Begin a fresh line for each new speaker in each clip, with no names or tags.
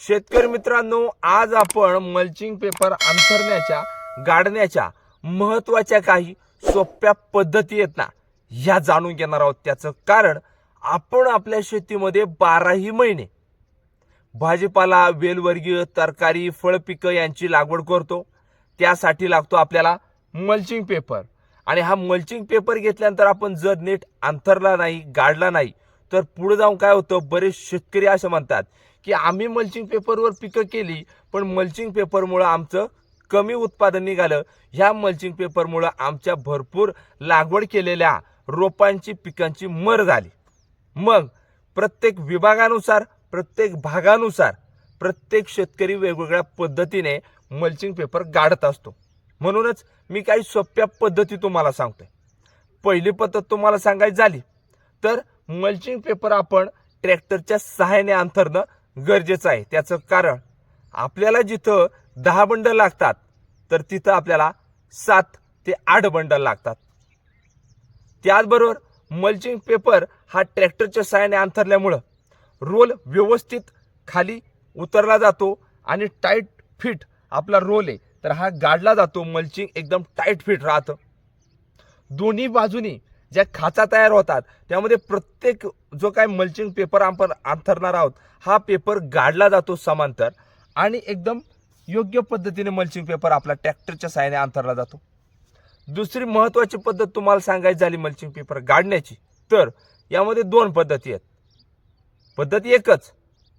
शेतकरी मित्रांनो आज आपण मल्चिंग पेपर अंथरण्याच्या गाडण्याच्या महत्त्वाच्या काही सोप्या पद्धती आहेत ना ह्या जाणून घेणार आहोत त्याचं. कारण आपण आपल्या शेतीमध्ये बाराही महिने भाजीपाला वेलवर्गीय तरकारी फळपिकं यांची लागवड करतो. त्यासाठी लागतो आपल्याला मल्चिंग पेपर आणि हा मल्चिंग पेपर घेतल्यानंतर आपण जर नीट अंथरला नाही गाडला नाही तर पुढे जाऊन काय होतं? बरेच शेतकरी असं म्हणतात की आम्ही मल्चिंग पेपरवर पिकं केली पण मल्चिंग पेपरमुळं आमचं कमी उत्पादन निघालं. ह्या मल्चिंग पेपरमुळं आमच्या भरपूर लागवड केलेल्या रोपांची पिकांची मर झाली. मग प्रत्येक विभागानुसार प्रत्येक भागानुसार प्रत्येक शेतकरी वेगवेगळ्या पद्धतीने मल्चिंग पेपर गाडत असतो. म्हणूनच मी काही सोप्या पद्धती तुम्हाला सांगतोय. पहिली पद्धत तुम्हाला सांगायची झाली तर मल्चिंग पेपर आपण ट्रॅक्टरच्या सहाय्याने अंथरणं गरजेचं आहे. त्याचं कारण आपल्याला जिथं दहा बंडल लागतात तर तिथं आपल्याला सात ते आठ बंडल लागतात. त्याचबरोबर मल्चिंग पेपर हा ट्रॅक्टरच्या सहाय्याने अंथरल्यामुळं रोल व्यवस्थित खाली उतरला जातो आणि टाईट फिट आपला रोल आहे तर हा गाडला जातो. मल्चिंग एकदम टाईट फिट राहतं. दोन्ही बाजूनी ज्या खाचा तयार होतात त्यामध्ये प्रत्येक जो काय मल्चिंग पेपर आपण अंथरणार आहोत हा पेपर गाडला जातो समांतर आणि एकदम योग्य पद्धतीने मल्चिंग पेपर आपला ट्रॅक्टरच्या साहाय्याने अंथरला जातो. दुसरी महत्त्वाची पद्धत तुम्हाला सांगायची झाली मल्चिंग पेपर गाडण्याची तर यामध्ये दोन पद्धती आहेत. पद्धत एकच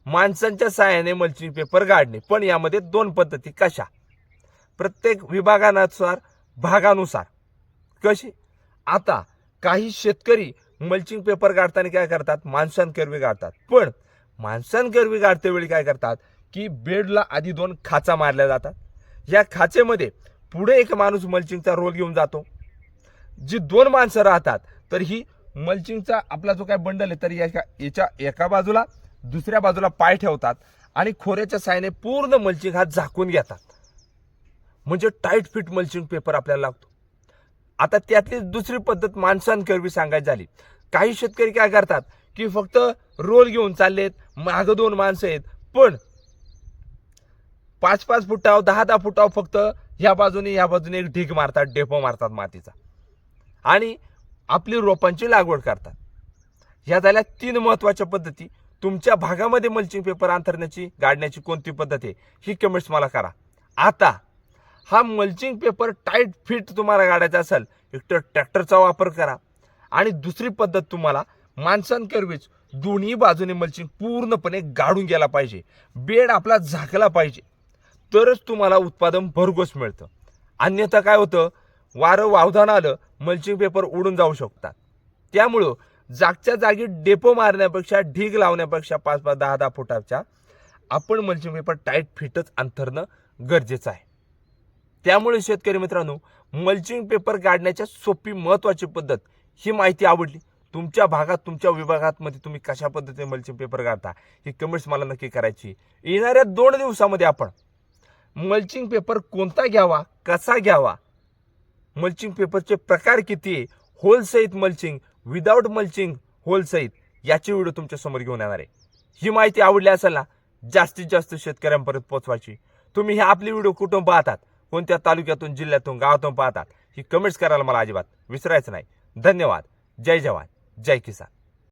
माणसांच्या साहाय्याने मल्चिंग पेपर गाडणे पण यामध्ये दोन पद्धती कशा? प्रत्येक विभागानुसार भागानुसार. कशी? आता काही शेतकरी मल्चिंग पेपर गाडताना काय करतात? माणसान करवी गाडतात. पण माणसांकरवी गाडते वेळी काय करतात? की बेडला आधी दोन खाचा मारल्या जातात. या खाचेमध्ये पुढे एक माणूस मल्चिंगचा रोल घेऊन जातो. जी दोन माणसं राहतात तर ही मल्चिंगचा आपला जो काय बंडल आहे तर याच्या याच्या एका बाजूला दुसऱ्या बाजूला पाय ठेवतात आणि खोऱ्याच्या साहाय्याने पूर्ण मल्चिंग हा झाकून घेतात. म्हणजे टाईट फिट मल्चिंग पेपर आपल्याला लागतो. आता त्यातली दुसरी पद्धत माणसांकरवी सांगायची झाली. काही शेतकरी काय करतात की फक्त रोल घेऊन चाललेत मागं दोन माणसं आहेत पण पाच पाच फुटाव दहा दहा फुटाव फक्त ह्या बाजूने ह्या बाजूने एक ढीग मारतात डेपो मारतात मातीचा. आणि आपली रोपांची लागवड करतात. ह्या झाल्या तीन महत्त्वाच्या पद्धती. तुमच्या भागामध्ये मल्चिंग पेपर अंथरण्याची गाडण्याची कोणती पद्धत आहे ही कमेंट्स मला करा. आता हा मल्चिंग पेपर टाईट फिट तुम्हाला गाडायचा असेल एक तर ट्रॅक्टरचा वापर करा. आणि दुसरी पद्धत तुम्हाला माणसांकरवीच दोन्ही बाजूने मल्चिंग पूर्णपणे गाडून गेला पाहिजे. बेड आपला झाकला पाहिजे. तरच तुम्हाला उत्पादन भरघोस मिळतं. अन्यथा काय होतं? वारं वावधान आलं मल्चिंग पेपर उडून जाऊ शकतात. त्यामुळं जागच्या जागी डेपो मारण्यापेक्षा ढीग लावण्यापेक्षा पाच पाच दहा दहा फुटाच्या आपण मल्चिंग पेपर टाईट फिटच अंथरणं गरजेचं आहे. त्यामुळे शेतकरी मित्रांनो मल्चिंग पेपर काढण्याच्या सोपी महत्त्वाची पद्धत ही माहिती आवडली. तुमच्या भागात तुमच्या विभागातमध्ये तुम्ही कशा पद्धतीने मल्चिंग पेपर काढता ही कमेंट्स मला नक्की करायची. येणाऱ्या दोन दिवसामध्ये आपण मल्चिंग पेपर कोणता घ्यावा कसा घ्यावा मल्चिंग पेपरचे प्रकार किती आहे होलसहित मल्चिंग विदाऊट मल्चिंग होलसहित याची व्हिडिओ तुमच्यासमोर घेऊन येणार आहे. ही माहिती आवडली असेल ना जास्तीत जास्त शेतकऱ्यांपर्यंत पोहोचवायची. तुम्ही हे आपली व्हिडिओ कुठून पाहतात कोणत्या तालुक्यातून जिल्ह्यातून गावातून पाहतात ही कमेंट्स करायला मला अजिबात विसरायचं नाही. धन्यवाद. जय जवान. जय किसान.